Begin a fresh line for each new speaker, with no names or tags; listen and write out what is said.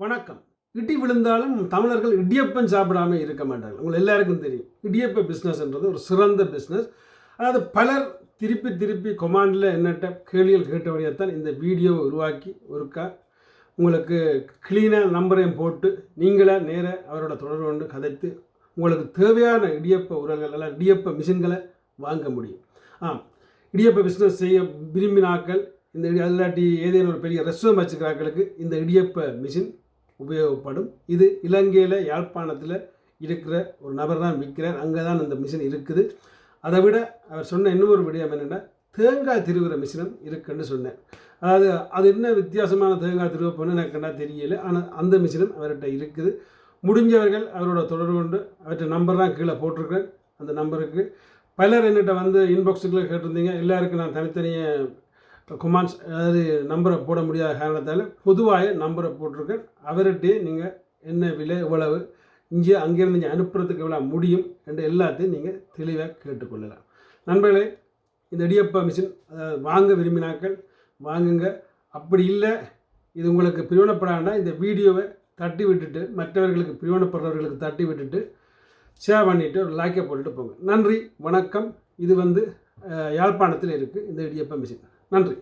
வணக்கம். இடி விழுந்தாலும் தமிழர்கள் இடியப்பம் சாப்பிடாம இருக்க மாட்டாங்க. உங்களுக்கு எல்லாருக்கும் தெரியும். இடியப்ப பிஸ்னஸ்ன்றது ஒரு சிறந்த பிஸ்னஸ் அதாவது பலர் திருப்பி திருப்பி கொமாண்டில் என்னட்ட கேள்விகள் கேட்டபடியாகத்தான் இந்த வீடியோவை உருவாக்கி ஒருக்கா உங்களுக்கு கிளீனாக நம்பரையும் போட்டு நீங்களாக நேர அவரோட தொடர்பு கொண்டு கதைத்து உங்களுக்கு தேவையான இடியப்ப உரல்கள் எல்லாம் இடியப்ப மிஷின்களை வாங்க முடியும். ஆம். இடியப்ப பிஸ்னஸ் செய்ய விரும்பினாக்கள் இந்த இல்லாட்டி ஏதேனும் ஒரு பெரிய ரெஸ்டாரண்ட் வச்சுக்கிறாக்களுக்கு இந்த இடியப்ப மிஷின் உபயோகப்படும். இது இலங்கையில் யாழ்ப்பாணத்தில் இருக்கிற ஒரு நபர் தான் விற்கிறார். அங்கே தான் அந்த மிஷின் இருக்குது. அதை விட அவர் சொன்ன இன்னொரு விடயம் என்னென்னா தேங்காய் திருவுற மிஷினும் இருக்குன்னு சொன்னேன். அதாவது அது என்ன வித்தியாசமான தேங்காய் திருவ எனக்கு என்ன தெரியல. ஆனால் அந்த மிஷினும் அவர்கிட்ட இருக்குது. முடிஞ்சவர்கள் அவரோட தொடர்பு கொண்டு அவற்றை நம்பர் தான் கீழே போட்டிருக்கேன் அந்த நம்பருக்கு பலர் என்கிட்ட வந்து இன்பாக்ஸுக்குள்ளே கேட்டிருந்தீங்க. எல்லாருக்கும் நான் தனித்தனியாக கொமான்ஸ் அதாவது நம்பரை போட முடியாத காரணத்தால் பொதுவாக நம்பரை போட்டிருக்கேன் அவர்கிட்டயே நீங்கள் என்ன விலை எவ்வளவு இங்கே அங்கேருந்து இங்கே அனுப்புறதுக்கு எவ்வளோ முடியும் என்று எல்லாத்தையும் நீங்கள் தெளிவாக கேட்டுக்கொள்ளலாம். நண்பர்களே இந்த இடியப்பா மிஷின் அதாவது வாங்க விரும்பினாக்கள் வாங்குங்க. அப்படி இல்லை இது உங்களுக்கு பிரயோஜனப்படாண்டா இந்த வீடியோவை தட்டி விட்டுட்டு மற்றவர்களுக்கு பிரயோஜனப்படுறவர்களுக்கு தட்டி விட்டுட்டு ஷேர் பண்ணிவிட்டு ஒரு லைக்கை போட்டுட்டு போங்க. நன்றி வணக்கம். இது வந்து யாழ்ப்பாணத்தில் இருக்குது இந்த இடியப்பா மிஷின் நன்றி